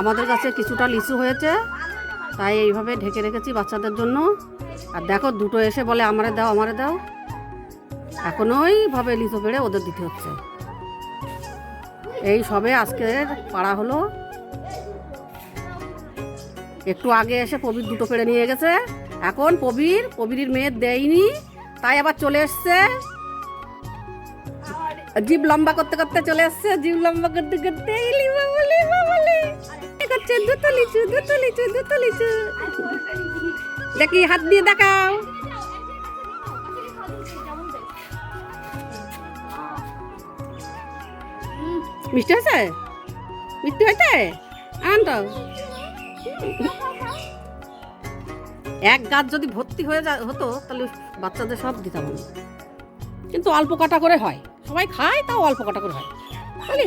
আমাদের কাছে কিছুটা লিচু হয়েছে, তাই এইভাবে ঢেকে রেখেছি বাচ্চাদের জন্য। আর দেখো, দুটো এসে বলে, আমারে দাও আমারে দাও। এখন ওইভাবে লিচু পেড়ে ওদের দিতে হচ্ছে। এই সবে আজকের পাড়া হলো। একটু আগে এসে প্রবীর দুটো পেড়ে নিয়ে গেছে। এখন প্রবীর, প্রবীরের মেয়ে দেয়নি, তাই আবার চলে এসছে। জীব লম্বা করতে করতে চলে এসছে, জীব লম্বা করতে করতে বলে বলে করছে দুটো দেখি, হাত দিয়ে দেখাও। মিষ্টি হয়েছে? মিষ্টি হয়েছে? আন তো। এক গাছ যদি ভর্তি হয়ে যা হতো, তাহলে বাচ্চাদের সব দিতাম কিন্তু অল্প কাটা করে হয়। সবাই খায়, তাও অল্প কাটা করে হয়। বুঝলি